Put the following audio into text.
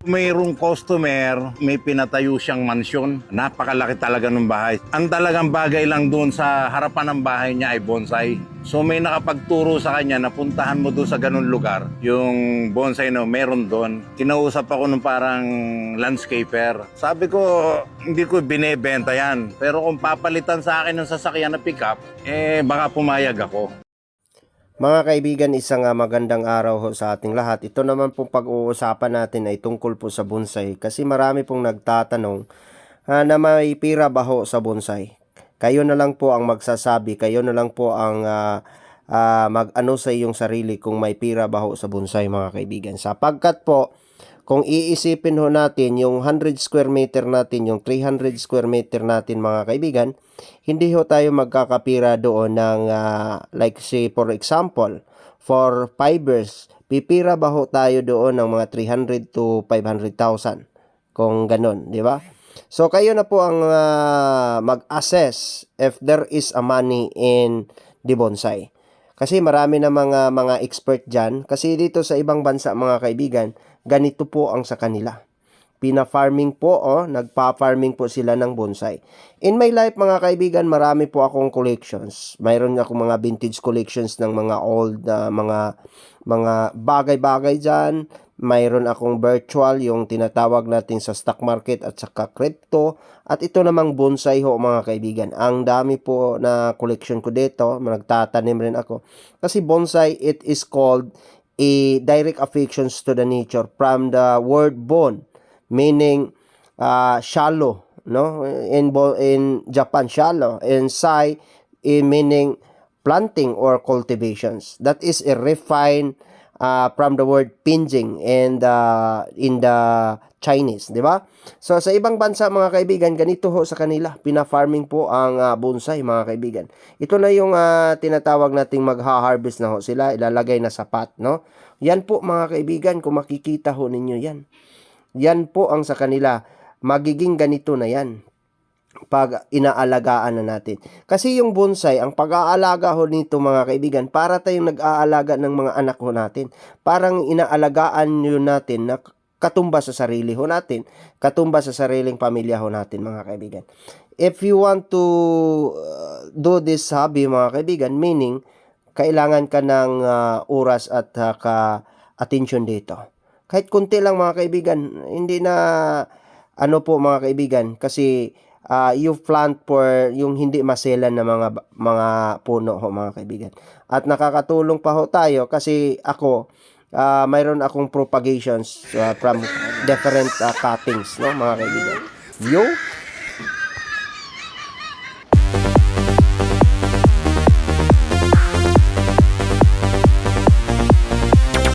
Mayroong customer, may pinatayo siyang mansyon. Napakalaki talaga ng bahay. Ang talagang bagay lang doon sa harapan ng bahay niya ay bonsai. So may nakapagturo sa kanya na puntahan mo doon sa ganun lugar. Yung bonsai na meron doon. Kinausap ako ng parang landscaper. Sabi ko, hindi ko binebenta yan. Pero kung papalitan sa akin ng sasakyan na pickup, eh baka pumayag ako. Mga kaibigan, isang ah, magandang araw ho sa ating lahat. Ito naman pong pag-uusapan natin ay tungkol po sa bonsai kasi marami pong nagtatanong ah, na may pira ba ho sa bonsai. Kayo na lang po ang magsasabi, kayo na lang po ang ah, ah, mag-ano sa iyong sarili kung may pira ba ho sa bonsai mga kaibigan. Sapagkat po, kung iisipin ho natin yung 100 square meter natin, yung 300 square meter natin mga kaibigan, hindi ho tayo magkakapira doon ng ah, like say for example, for fibers, pipira ba ho tayo doon ng mga 300 to 500,000 kung ganun, di ba? So kayo na po ang ah, mag-assess if there is a money in the bonsai. Kasi marami na mga mga expert diyan kasi dito sa ibang bansa mga kaibigan, ganito po ang sa kanila. Pina-farming po, oh, nagpa-farming po sila ng bonsai. In my life, mga kaibigan, marami po akong collections. Mayroon akong mga vintage collections ng mga old na mga mga bagay-bagay diyan. Mayroon akong virtual, yung tinatawag natin sa stock market at saka crypto. At ito namang bonsai ho, mga kaibigan. Ang dami po na collection ko dito. Nagtatanim rin ako. Kasi bonsai, it is called a direct affections to the nature from the word bon meaning uh, shallow no in in Japan shallow and sai in meaning planting or cultivations that is a refined uh, from the word pinjing and uh, in the Chinese, di ba? So sa ibang bansa mga kaibigan, ganito ho sa kanila, pina-farming po ang uh, bonsai mga kaibigan. Ito na yung uh, tinatawag nating magha-harvest na ho sila, ilalagay na sa pot, no? Yan po mga kaibigan, kung makikita ho ninyo yan. Yan po ang sa kanila, magiging ganito na yan pag inaalagaan na natin. Kasi yung bonsai, ang pag-aalaga ho nito mga kaibigan, para tayong nag-aalaga ng mga anak ho natin. Parang inaalagaan yun natin na katumba sa sarili ho natin, katumba sa sariling pamilya ho natin mga kaibigan. If you want to uh, do this hobby mga kaibigan, meaning kailangan ka ng uh, oras at uh, ka attention dito. Kahit kunti lang mga kaibigan, hindi na ano po mga kaibigan kasi uh, you plant for yung hindi maselan na mga mga puno ho mga kaibigan. At nakakatulong pa ho tayo kasi ako uh, mayroon akong propagations uh, from different uh, cuttings no mga kaibigan. Yo,